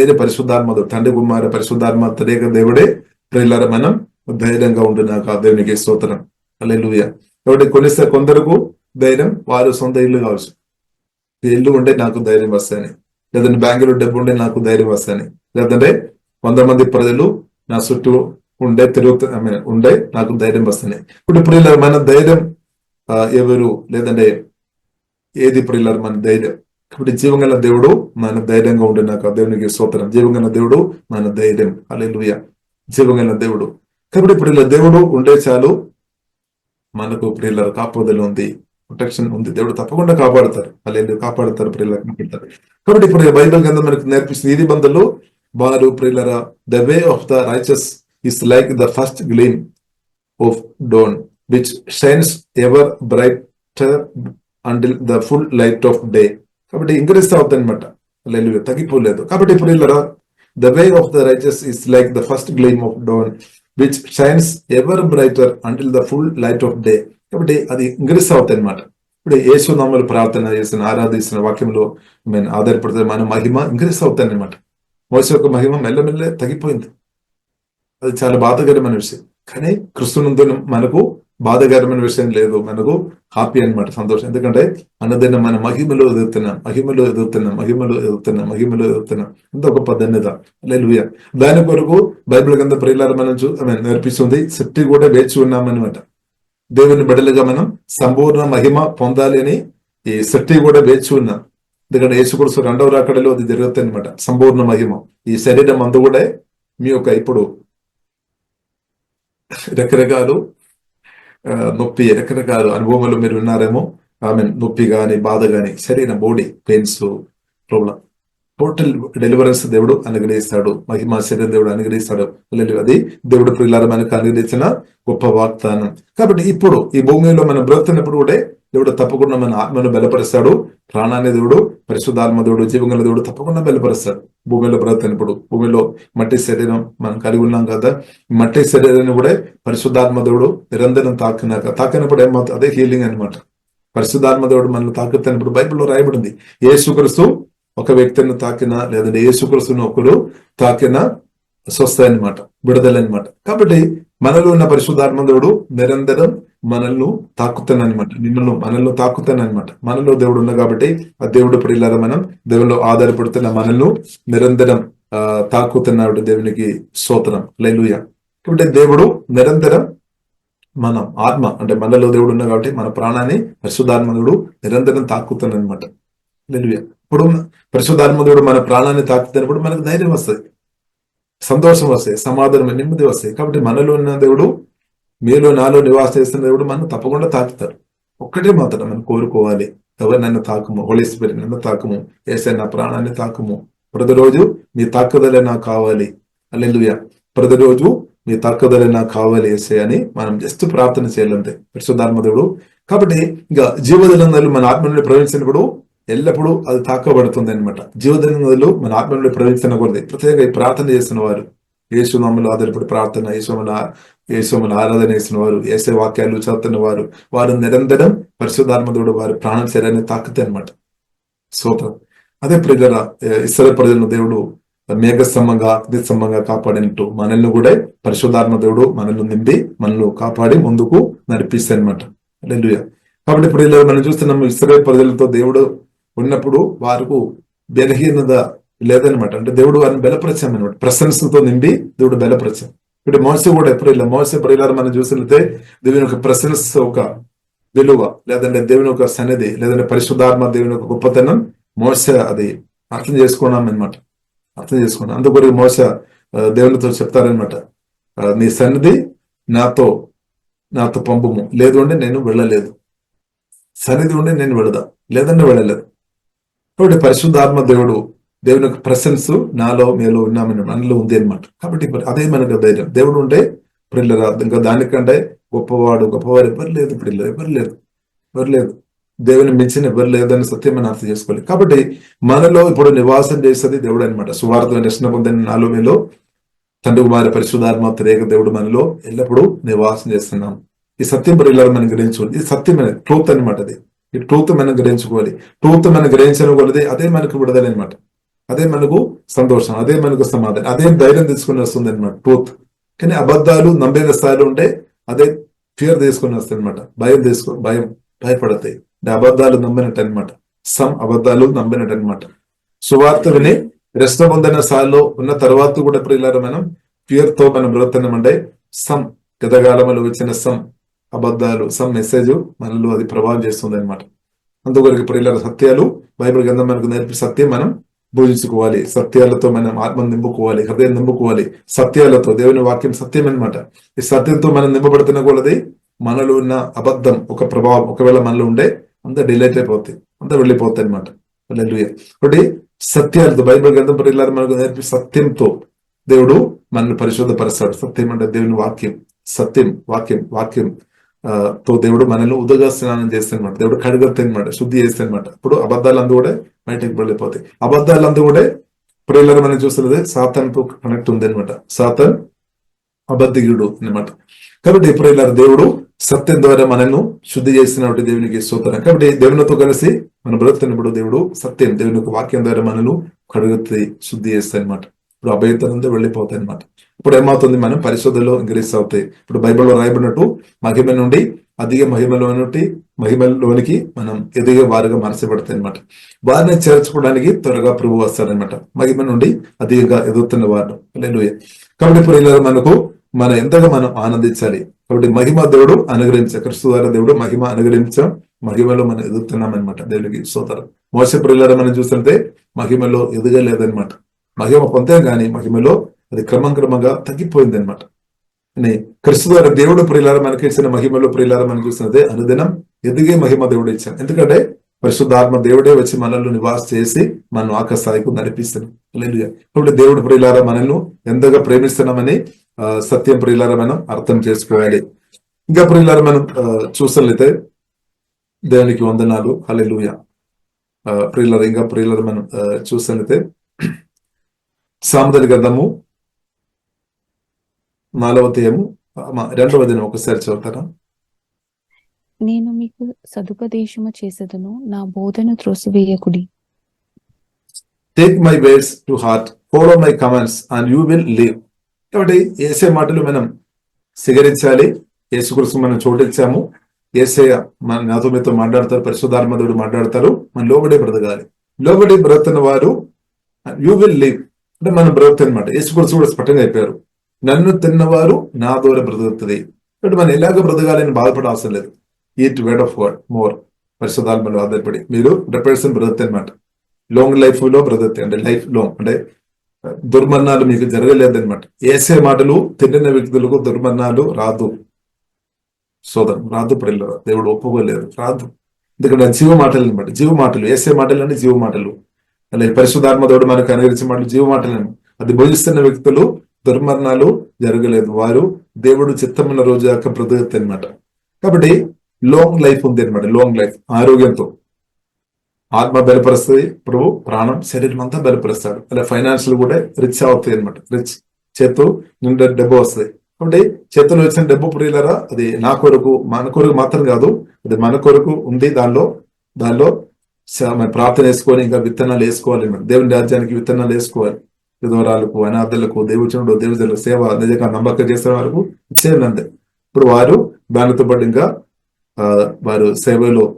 ధైర్య పరిశుద్ధాత్మడు తండ్రి కుమార పరిశుద్ధాత్మ తదేక దేవుడే. ప్రియులారా మనం ధైర్యంగా ఉంటున్నాక దేవునికి స్తోత్రం. అల్లెలుయ కాబట్టి కొన్నిసారి కొందరకు ధైర్యం వారు సొంత ఇల్లు కావచ్చు. ఇల్లు ఉంటే నాకు ధైర్యం వస్తాయని. లేదంటే బ్యాంకులో డబ్బు ఉంటే నాకు ధైర్యం వస్తాయని. లేదంటే వంద మంది ప్రజలు నా చుట్టూ ఉండే తిరుగుతూ ఉండే నాకు ధైర్యం వస్తాయి ఇప్పుడు ప్రియులారు మన ధైర్యం ఎవరు? లేదంటే ఏది ప్రియులారు మన ధైర్యం? కాబట్టి జీవంగల దేవుడు మన ధైర్యంగా ఉండే నాకు దేవునికి స్తోత్రం. జీవంగల దేవుడు మన ధైర్యం. అలెలుయ జీవంగల దేవుడు. కాబట్టి ఇప్పుడు ఇలా దేవుడు ఉండే చాలు మనకు ప్రియుల కాపుదల ఉంది ప్రొటెక్షన్ ఉంది. దేవుడు తప్పకుండా కాపాడతారు వాళ్ళు కాపాడతారు ప్రియుల కాపాడతారు. కాబట్టి ఇప్పుడు బైబిల్ గ్రంథం మనకు నేర్పిస్తుంది ఈ బంధులు వారు ప్రియులర the way of the righteous is like the first gleam of dawn which shines ever brighter until the full light of day కాబట్టి ఇంక్రీస్ అవుతుంది అనమాట లేదు తగ్గిపోలేదు. కాబట్టి ఇప్పుడు ఇలా the way of the righteous is like the first gleam of dawn which shines ever brighter until the full light of day కాబట్టి అది ఇంక్రీస్ అవుతాయి అనమాట ఇప్పుడు యేసునామలు ప్రార్థన చేసిన ఆరాధిస్తున్న వాక్యంలో మేము ఆధారపడితే. మన మహిమ ఇంక్రీస్ అవుతాయి అనమాట మోస యొక్క మహిమ మెల్లమెల్ల తగ్గిపోయింది. అది చాలా బాధకరమైన విషయం. కానీ కృష్ణునందు మనకు బాధకరమైన విషయం లేదు మనకు. హ్యాపీ అన్నమాట సంతోషం. ఎందుకంటే అన్నదైన మన మహిమలో ఎదుగుతున్నాం. మహిమలో ఎదుగుతున్నాం. మహిమలో ఎదుగుతున్నాం. మహిమలో ఎదుగుతున్నాం. ఎంత గొప్ప ధన్యత. లేలుయ దాని కొరకు బైబిల్ కింద ప్రియులారు మనం చూ నేర్పిస్తుంది. శక్తి కూడా వేచి ఉన్నామన్నమాట. దేవుని బిడ్డలుగా మనం సంపూర్ణ మహిమ పొందాలి అని ఈ శక్తి కూడా వేచి ఉన్నాం. ఎందుకంటే యేసుకృష్ణ రెండవ రాకడలో అది జరుగుతుంది అనమాట సంపూర్ణ మహిమ. ఈ శరీరం అందు కూడా మీ యొక్క ఇప్పుడు రకరకాలు ఆ, నొప్పి రకరకాల అనుభవంలో మీరు విన్నారేమో? ఆమె నొప్పి కానీ బాధ కానీ సరైన body pains problem total deliverance దేవుడు అనుగ్రహిస్తాడు. మహిమా శరీరం దేవుడు అనుగ్రహిస్తాడు. అది దేవుడు ప్రియులారా మనకు అనుగ్రహించిన గొప్ప వాగ్దానం. కాబట్టి ఇప్పుడు ఈ భూమిలో మనం బ్రతున్నప్పుడు కూడా దేవుడు తప్పకుండా మన ఆత్మను బలపరుస్తాడు. ప్రాణాన్ని దేవుడు పరిశుద్ధాత్మ దేవుడు జీవంగల దేవుడు తప్పకుండా బలపరుస్తాడు. భూమిలో బ్రతున్నప్పుడు భూమిలో మట్టి శరీరం మనం కలిగి ఉన్నాం కదా మట్టి శరీరాన్ని కూడా పరిశుద్ధాత్మ దేవుడు నిరంతరం తాకినాక తాకినప్పుడు ఏమవుతుంది అదే హీలింగ్ అన్నమాట. పరిశుద్ధాత్మ దేవుడు మనల్ని తాకుతున్నప్పుడు బైబిల్లో రాయబడింది. యేసుక్రీస్తు ఒక వ్యక్తిని తాకిన లేదంటే యేసుక్రీస్తుని ఒకరు తాకిన స్వస్థ అనమాట విడుదల అనమాట కాబట్టి మనలో ఉన్న పరిశుద్ధాత్మ దేవుడు నిరంతరం మనల్ని తాకుతానమాట నిన్ను మనల్ని తాకుతానమాట మనలో దేవుడు ఉన్న కాబట్టి ఆ దేవుడు ప్రియులారా మనం దేవుల్లో ఆధారపడుతున్న మనల్ని నిరంతరం ఆ, తాకుతున్నాడు దేవునికి స్తోత్రం. లైలుయ కాబట్టి దేవుడు నిరంతరం మనం ఆత్మ అంటే మనలో దేవుడు ఉన్న కాబట్టి మన ప్రాణాన్ని పరిశుద్ధాత్మ దేవుడు నిరంతరం అనమాట లైలుయ ఇప్పుడు పరిశుద్ధాత్మదేవుడు మన ప్రాణాన్ని తాకుతున్నప్పుడు మనకు ధైర్యం వస్తుంది. సంతోషం వస్తాయి సమాధానం నెమ్మది వస్తాయి కాబట్టి మనలో ఉన్న దేవుడు మీలో నాలో నివాసం చేస్తున్న దేవుడు మనం తప్పకుండా తాకుతారు ఒక్కటే మాత్రం మనం కోరుకోవాలి. ఎవరు నన్ను తాకము? హోలీ స్పిరిట్ నన్ను తాకము. ఏసే నా ప్రాణాన్ని తాకుము. ప్రతిరోజు మీ తాకుదలే నాకు కావాలి. అల్లెలుయ ప్రతిరోజు మీ తాకుదలే నాకు కావాలి ఏసే అని మనం జస్ట్ ప్రార్థన చేయాలంతే. పరిశుద్ధాత్మ దేవుడు కాబట్టి ఇంకా జీవదలందరూ మన ఆత్మ నుండి ప్రవేశించినప్పుడు ఎల్లప్పుడూ అది తాకబడుతుంది అనమాట జీవదల నదులు మన ఆత్మలో నుండి ప్రవేశించకూడదు ప్రత్యేకంగా ప్రార్థన చేస్తున్న వారు యేసునామలు ఆధారపడి ప్రార్థన యేసుమల యేసుమల ఆరాధన చేసిన వారు ఏసే వాక్యాలు చదువుతున్న వారు వారు నిరంతరం పరిశుద్ధాత్మదుడు వారి ప్రాణ శరీరాన్ని తాకుతాయి అనమాట సూత్రం అదే ప్రజల ఇసర ప్రజలను దేవుడు మేఘస్తంభంగా అగ్నిస్తంభంగా కాపాడినట్టు మనల్ని కూడా పరిశుద్ధాత్మ దేవుడు మనల్ని నింపి మనల్ని కాపాడి ముందుకు నడిపిస్తాయి అనమాట కాబట్టి ఇప్పుడు ఇలా మనం చూస్తున్నాము ఇస్రాయల్ ప్రజలతో దేవుడు ఉన్నప్పుడు వారికి బలహీనత లేదనమాట అంటే దేవుడు వారిని బలపరిచాం అనమాట ప్రశంసతో నిండి దేవుడు బలపరిచాం. ఇప్పుడు మోస కూడా ఎప్పుడు ఇలా మోస ఇలా మనం చూసినట్లయితే దేవుని యొక్క ప్రశంస ఒక విలువ లేదంటే దేవుని యొక్క సన్నిధి లేదంటే పరిశుద్ధాత్మ దేవుని యొక్క గొప్పతనం మోస అది అర్థం చేసుకున్నాం అనమాట అర్థం చేసుకున్నాం. అందుకొరకు మోస దేవునితో చెప్తారనమాట నీ సన్నిధి నాతో నాతో పంపము. లేదు అంటే నేను వెళ్ళలేదు. సన్నిధి ఉండి నేను వెళదా. లేదంటే వెళ్ళలేదు. కాబట్టి పరిశుద్ధాత్మ దేవుడు దేవుని యొక్క ప్రశంస నాలో మీలో ఉన్నామని మనలో ఉంది అనమాట కాబట్టి అదే మనకు ధైర్యం. దేవుడు ఉంటే ప్రిల్లరా ఇంకా దానికంటే గొప్పవాడు గొప్పవాడు ఎవరు లేదు ప్రిల్లర్ ఎవరు లేదు ఎవరు లేదు దేవుని మించిన ఎవరు లేదని సత్యం మనం అర్థం చేసుకోవాలి. కాబట్టి మనలో ఇప్పుడు నివాసం చేసేది దేవుడు అనమాట సువార్త రక్షణ పొందిన నాలో మీలో తండ్రి కుమారి పరిశుధాత్మ త్రేక దేవుడు మనలో ఎల్లప్పుడూ నివాసం చేస్తున్నాం. ఈ సత్యం ప్రిల్లర్ మనం గ్రహించుకోండి ఇది సత్యమైన ట్రూత్ అనమాట అది. ఈ ట్రూత్ మనం గ్రహించుకోవాలి. ట్రూత్ మనం గ్రహించడం అదే మనకు విడుదల అనమాట అదే మనకు సంతోషం అదే మనకు సమాధానం అదే ధైర్యం తీసుకుని వస్తుంది అనమాట ట్రూత్ కానీ అబద్ధాలు నమ్మేద స్థాయిలో ఉంటే అదే ఫియర్ తీసుకుని వస్తాయి అనమాట భయం తీసుకో భయం భయపడతాయి. అంటే అబద్ధాలు నమ్మినట్టు అనమాట సమ్ అబద్ధాలు నమ్మినట్టు అనమాట సువార్త విని రెస్ట్ పొందిన స్థాయిలో ఉన్న తర్వాత కూడా ఇప్పుడు ఇలా మనం ఫియర్తో మనం బ్రతున్నామంటే సమ్ గతకాలంలో వచ్చిన సమ్ అబద్ధాలు సమ్ మెసేజ్ మనలో అది ప్రభావం చేస్తుంది అనమాట అందుకొరకు ప్రియుల సత్యాలు బైబిల్ గ్రంథం మనకు నేర్పి సత్యం మనం భోజించుకోవాలి సత్యాలతో మనం ఆత్మ నింపుకోవాలి హృదయం నింపుకోవాలి. సత్యాలతో దేవుని వాక్యం సత్యం అన్నమాట. ఈ సత్యంతో మనం నింపబడుతున్న కొలది మనలో ఉన్న అబద్ధం ఒక ప్రభావం. ఒకవేళ మనలో ఉండే అంత డిలేట్ అయిపోతాయి అంత వెళ్ళిపోతాయి అనమాట ఒకటి సత్యాలతో బైబిల్ గ్రంథం ప్రియులారా మనకు నేర్పి సత్యంతో దేవుడు మనల్ని పరిశోధపరుస్తాడు సత్యం అంటే దేవుని వాక్యం. సత్యం వాక్యం వాక్యం. తో దేవుడు మనల్ని ఉదగా స్నానం చేస్తానమాట దేవుడు కడుగుతానమాట శుద్ధి చేస్తానమాట ఇప్పుడు అబద్ధాలందు కూడా బయటకు వెళ్ళిపోతాయి. అబద్ధాలందు కూడా ప్రేలర్ మనం చూస్తున్నది సాతాన్తో కనెక్ట్ ఉంది అనమాట సాతాన్ అబద్ధికుడు అన్నమాట. కాబట్టి ప్రేలర్ దేవుడు సత్యం ద్వారా మనల్ని శుద్ధి చేసినటువంటి దేవునికి స్తోత్రం. కాబట్టి దేవునితో కలిసి మన బ్రతుకున్నప్పుడు దేవుడు సత్యం దేవుని వాక్యం ద్వారా మనల్ని కడుగుతాయి శుద్ధి చేస్తాయి అనమాట ఇప్పుడు అభయతనంతో వెళ్ళిపోతాయి అనమాట ఇప్పుడు ఏమవుతుంది మనం పరిశోధనలో ఇంక్రీస్ అవుతాయి ఇప్పుడు బైబిల్లో రాయబడినట్టు మహిమ నుండి అధిక మహిమలో నుండి మహిమలోనికి మనం ఎదిగే వారుగా మార్చబడతాయి అనమాట వారిని చేర్చుకోవడానికి త్వరగా ప్రభు వస్తాడనమాట మహిమ నుండి అధికంగా ఎదుగుతున్న వారు. హల్లెలూయా. కాబట్టి ఇప్పుడు మనకు మన ఎంతగా మనం ఆనందించాలి. కాబట్టి మహిమ దేవుడు అనుగ్రహించ క్రిస్తు ద్వారా దేవుడు మహిమ అనుగ్రహించాం మహిమలో మనం ఎదుగుతున్నాం అనమాట దేవుడికి సోదరం మోస ప్రియులారా మనం చూస్తుంటే మహిమలో ఎదగలేదనమాట మహిమ పొందే కానీ మహిమలో అది క్రమం క్రమంగా తగ్గిపోయింది అనమాట క్రీస్తు ద్వారా దేవుడు ప్రియులారా మనకి ఇచ్చిన మహిమలో ప్రియులారా మనకి చూసినదే అనుదినం ఎదిగే మహిమ దేవుడు ఇచ్చాను ఎందుకంటే పరిశుద్ధాత్మ దేవుడే వచ్చి మనల్ని నివాస చేసి మనం ఆకాశాయికు నడిపిస్తున్నాం ఇప్పుడు దేవుడు ప్రియులారా మనల్ని ఎంతగా ప్రేమిస్తున్నామని ఆ, సత్యం ప్రియులారా మనం అర్థం చేసుకోవాలి. ఇంకా ప్రియులారా మనం ఆ, చూసినట్లయితే దేవునికి వందనాలు. హల్లెలూయ. ప్రియులారా ఇంకా ప్రియులారా మనం ఆ, చూసినట్లయితే సామదలి గ్రంథము నాలుగవ అధ్యాయము రెండవ దినం ఒకసారి చదువుతారా? నేను మీకు సదుపదేశము చేసేదను నా బోధన త్రోసివేయకుడి. Take my words to heart follow my commands and you will live కాబట్టి ఏసే మాటలు మనం స్వీకరించాలి. యేసుకృష్ణ మనం చోటించాము ఏసే మన నాతో మీతో మాట్లాడతారు పరిశుధాత్మదుడు మాట్లాడతారు. మన లోబడి బ్రతకాలి. లోబడి బ్రతున్న వారు యూ విల్ లివ్ అంటే మనం బ్రతుకు అనమాట యేసుకృష్ణ కూడా స్పష్టంగా చెప్పారు. నన్ను తిన్నవారు నా ద్వారా బ్రతుకుతుంది. కాబట్టి మనం ఎలాగ బ్రతకాలని బాధపడ అవసరం లేదు. Eat wade of word more పరిశుధాత్మలో ఆధారపడి. మీరు హండ్రెడ్ పర్సెంట్ బ్రతుకుతాయి అనమాట లాంగ్ లైఫ్లో బ్రతుకుతాయి అంటే లైఫ్ లాంగ్ అంటే దుర్మరణాలు మీకు జరగలేదన్నమాట ఏసే మాటలు తిన్న వ్యక్తులకు దుర్మరణాలు రాదు. సోదరం రాదు ప్రిల్ల దేవుడు ఒప్పుకోలేదు. రాదు. ఎందుకంటే జీవ మాటలు అనమాట జీవ మాటలు. ఏసే మాటలు అంటే జీవ మాటలు. అలాగే పరిశుధాత్మ దేవుడు మనకు అనుగరించే మాటలు జీవ మాటలు అది భోజిస్తున్న వ్యక్తులు దుర్మరణాలు జరగలేదు. వారు దేవుడు చిత్తమున్న రోజు యొక్క బ్రతుకుతుంది అనమాట కాబట్టి లాంగ్ లైఫ్ ఉంది అనమాట లాంగ్ లైఫ్ ఆరోగ్యంతో. ఆత్మ బలపరుస్తుంది. ప్రభు ప్రాణం శరీరం అంతా బలపరుస్తాడు. అలా ఫైనాన్షియల్ కూడా రిచ్ అవుతాయి అనమాట రిచ్ చేతు నిండా డబ్బు వస్తుంది. కాబట్టి చేతులు వచ్చిన డబ్బు ప్రియులరా అది నా కొరకు మన కొరకు మాత్రం కాదు అది మన కొరకు ఉంది దానిలో. దానిలో ప్రార్థన వేసుకొని ఇంకా విత్తనాలు వేసుకోవాలి అనమాట దేవుని రాజ్యానికి విత్తనాలు వేసుకోవాలి. విధవరాలకు అనాథలకు దేవచనుడు దేవుజుల సేవ నిజంగా నమ్మకం చేసే వరకు ఇచ్చేయండి అంతే. ఇప్పుడు వారు దానితో పాటు ఇంకా ఆ, వారు సేవలో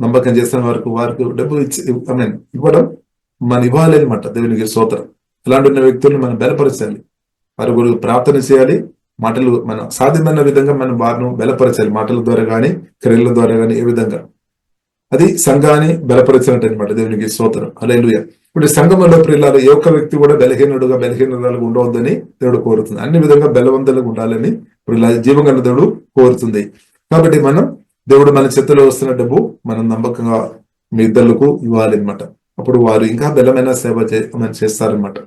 నమ్మకం చేసిన వరకు వారికి డబ్బు ఇచ్చి ఐ మీన్ ఇవ్వడం మన ఇవ్వాలన్నమాట దేవునికి స్తోత్రం. ఇలాంటి ఉన్న వ్యక్తులను మనం బలపరచాలి. వారి గురించి ప్రార్థన చేయాలి. మాటలు మన సాధ్యమైన విధంగా మనం వారిని బలపరచాలి. మాటల ద్వారా కానీ క్రియల ద్వారా కానీ ఏ విధంగా. అది సంఘాన్ని బలపరచినట్టు అనమాట దేవునికి స్తోత్రం. అలెలుయ ఇప్పుడు ఈ ప్రియులాలు ఏ ఒక్క వ్యక్తి కూడా బలహీనుడుగా బలహీనురాలుగా ఉండవద్దని దేవుడు కోరుతుంది. అన్ని విధంగా బలవంతులుగా ఉండాలని ప్రియుల జీవగల దేవుడు కోరుతుంది. కాబట్టి మనం దేవుడు మన చేతిలో వస్తున్న డబ్బు మనం నమ్మకంగా మీ ఇద్దరులకు ఇవ్వాలన్నమాట. అప్పుడు వారు ఇంకా బలమైన సేవ చే- మనం చేస్తారనమాట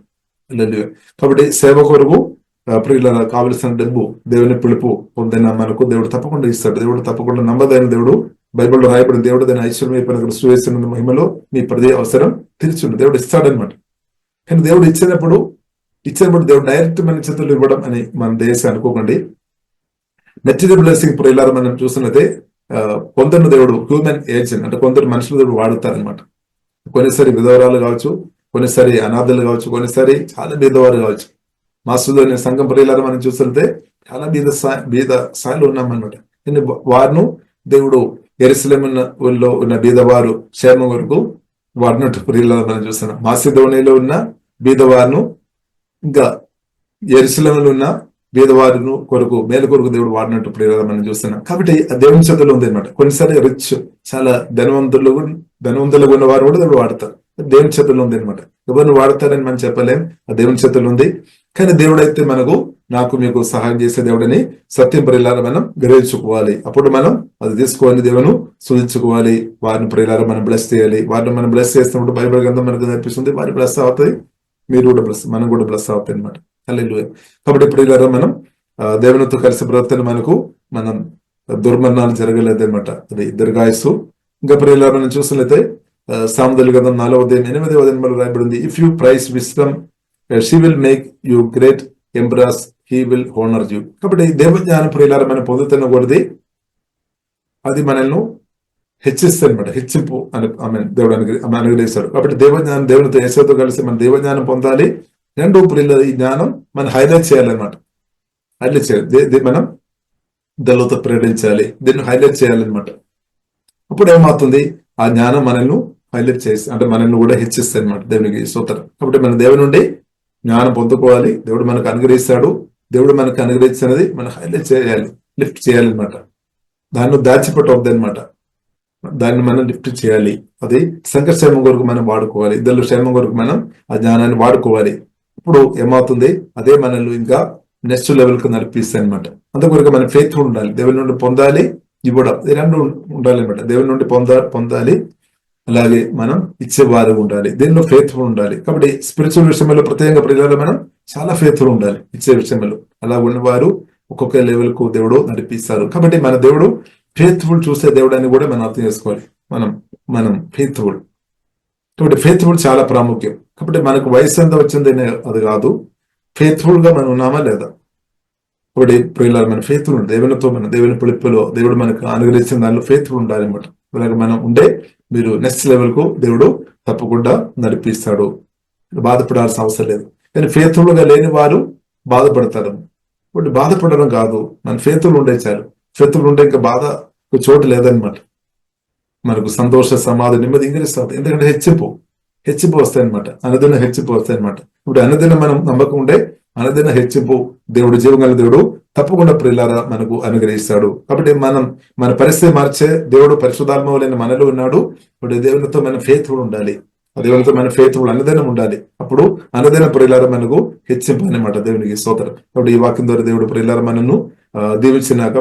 కాబట్టి సేవ కొరకు ప్రియుల కావలసిన డబ్బు దేవుని పిలుపు పొందిన మనకు దేవుడు తప్పకుండా ఇస్తాడు. దేవుడు తప్పకుండా నమ్మదైన దేవుడు బైబిల్లో రాయబడిన దేవుడు దాని ఐశ్వర్యమైపోయిన అయిపోయిన క్రిస్తు వేసిన మహిమలో మీ ప్రతి అవసరం తీర్చుండు. దేవుడు ఇస్తాడనమాట కానీ దేవుడు ఇచ్చినప్పుడు ఇచ్చినప్పుడు దేవుడు డైరెక్ట్ మన చేతులు ఇవ్వడం అని మన దేశం అనుకోకండి. నచ్చిన బ్లెస్సింగ్ ప్రియులారా మనం చూస్తున్నదే కొందరు దేవుడు హ్యూమన్ ఏజెంట్ అంటే కొందరు మనుషులు దేవుడు వాడుతారనమాట కొన్నిసారి విధవరాలు కావచ్చు కొన్నిసారి అనాథలు కావచ్చు కొన్నిసారి చాలా బీదవారు కావచ్చు. మాసులోని సంఘం ప్రియులారా మనం చూస్తుంటే చాలా బీద బీద స్థాయిలో ఉన్నామన్నమాట. వారిను దేవుడు ఎరుసలేములో ఉన్న బీదవారు క్షేమం కొరకు వాడినట్టు పురిలో మనం చూస్తున్నాం. మాసిధోనిలో ఉన్న బీదవారును ఇంకా ఎరుసలేములో ఉన్న బీదవారును కొరకు మేలు కొరకు దేవుడు వాడినట్టు ప్రియులారా మనం చూస్తున్నాం. కాబట్టి దేవుని చేతుల్లో ఉంది అనమాట కొన్నిసారి రిచ్ చాలా ధనవంతులు ధనవంతులుగా ఉన్న వారు కూడా దేవుడు వాడతారు. దేవుని చేతుల్లో ఉంది అనమాట ఎవరిని వాడతారని మనం చెప్పలేం. ఆ దేవుని చేతులు ఉంది. కానీ దేవుడు అయితే మనకు నాకు మీకు సహాయం చేసే దేవుడని సత్యం ప్రియులారా మనం గ్రహించుకోవాలి. అప్పుడు మనం అది తీసుకోవాలి దేవును సూచించుకోవాలి. వారిని ప్రియులారా మనం బ్లెస్ చేయాలి. వారిని మనం బ్లెస్ చేస్తున్నప్పుడు బైబిల్ గ్రంథం మనకు నేర్పిస్తుంది. వారి బ్లెస్ అవుతాయి. మీరు కూడా బ్లెస్ మనం కూడా బ్లెస్ అవుతాయి అనమాట అల్లెలు కాబట్టి ప్రియులారా మనం దేవునితో కలిసి ప్రవర్తన మనకు మనం దుర్మరణాలు జరగలేదు అనమాట అది దీర్ఘాయస్సు. ఇంకా ప్రియులారా మనం చూసినట్లయితే సాముదలి గ్రంథం నాలుగవ ఉదయం ఎనిమిదవ ఉదయం రాయబడింది if you praise Vishwam she will make you great embrace he will honour you కాబట్టి దేవజ్ఞాన ప్రియులారా మనం పొందుతున్న కొలది అది మనల్ని హెచ్చిస్తుంది అనమాట హెచ్చింపు అని ఆమె దేవుడు అనుగ్రహ ఆమె అనుగ్రహిస్తాడు. కాబట్టి దేవజ్ఞానం దేవునితో ఏసేతో కలిసి మన దేవజ్ఞానం పొందాలి. రెండు ప్రియుల ఈ జ్ఞానం మనం హైలైట్ చేయాలన్నమాట. హైలైట్ చేయాలి. మనం దళతో ప్రేరించాలి దీన్ని హైలైట్ చేయాలన్నమాట. అప్పుడు ఏమవుతుంది? ఆ జ్ఞానం మనల్ని హైలైట్ చేసి అంటే మనల్ని కూడా హెచ్చిస్తాయి అనమాట దేవునికి సూత్రం కాబట్టి మన దేవుని నుండి జ్ఞానం పొందుకోవాలి. దేవుడు మనకు అనుగ్రహిస్తాడు. దేవుడు మనకు అనుగ్రహించినది మనం హైలైట్ చేయాలి. లిఫ్ట్ చేయాలన్నమాట. దాన్ని దాచిపెట్టవద్దు అనమాట దాన్ని మనం లిఫ్ట్ చేయాలి. అది సంఘర్షేమం కొరకు మనం వాడుకోవాలి. ఇద్దరు క్షేమం కొరకు మనం ఆ జ్ఞానాన్ని వాడుకోవాలి. ఇప్పుడు ఏమవుతుంది? అదే మనల్ని ఇంకా నెక్స్ట్ లెవెల్కి నడిపిస్తాయి అనమాట అందుకొరకు మనం ఫెయిత్ ఉండాలి. దేవుని నుండి పొందాలి. ఇవ్వడం. ఈ రెండు ఉండాలి అనమాట దేవుని నుండి పొంద పొందాలి. అలాగే మనం ఇచ్చేవారు ఉండాలి. దీనిలో ఫేత్ఫుల్ ఉండాలి? కాబట్టి స్పిరిచువల్ విషయంలో ప్రత్యేకంగా ప్రజలలో మనం చాలా ఫేత్ఫుల్ ఉండాలి ఇచ్చే విషయంలో. అలా ఉన్నవారు ఒక్కొక్క లెవెల్కు దేవుడు నడిపిస్తారు. కాబట్టి మన దేవుడు ఫేత్ఫుల్ చూసే దేవుడు అని కూడా మనం అర్థం చేసుకోవాలి. మనం మనం ఫేత్ఫుల్ కాబట్టి ఫేత్ఫుల్ చాలా ప్రాముఖ్యం. కాబట్టి మనకు వయసు ఎంత వచ్చింది అది కాదు. ఫేత్ఫుల్గా మనం ఉన్నామా లేదా? ఒకటి ప్రియులారు మన ఫేత్ఫుల్ దేవునితో మన దేవుని పిలుపులో దేవుడు మనకు అనుగ్రహించిన దానిలో ఫేత్ఫుల్ ఉండాలన్నమాట అలాగే మనం ఉండే మీరు నెక్స్ట్ లెవెల్కు దేవుడు తప్పకుండా నడిపిస్తాడు. బాధపడాల్సిన అవసరం లేదు. కానీ ఫేతులుగా లేని వారు బాధపడతారు. ఇప్పుడు బాధపడడం కాదు. మన ఫేతులు ఉండే చాలు. ఫేతులు ఉంటే ఇంకా బాధ చోటు లేదనమాట మనకు సంతోష సమాధి నెమ్మది ఇంగిరిస్తుంది ఎందుకంటే హెచ్చింపు హెచ్చింపు వస్తాయి అనమాట అనదిన హెచ్చింపు వస్తాయి అనమాట ఇప్పుడు అనదిన మనం నమ్మకం ఉండే అనదిన హెచ్చింపు దేవుడు జీవగల దేవుడు తప్పకుండా ప్రిల్లారా మనకు అనుగ్రహిస్తాడు. కాబట్టి మనం మన పరిస్థితి మార్చే దేవుడు పరిశుధాత్మవులైన మనలో ఉన్నాడు. ఇప్పుడు దేవునితో మన ఫేత్ ఉండాలి. ఆ దేవునితో మన ఫేత్ అన్నదనం ఉండాలి. అప్పుడు అన్నదనం ప్రిల్లారా మనకు హెచ్చింపు అనమాట దేవునికి స్తోత్రం. కాబట్టి ఈ వాక్యం ద్వారా దేవుడు ప్రిల్లారా మనను ఆ, దీవించినాక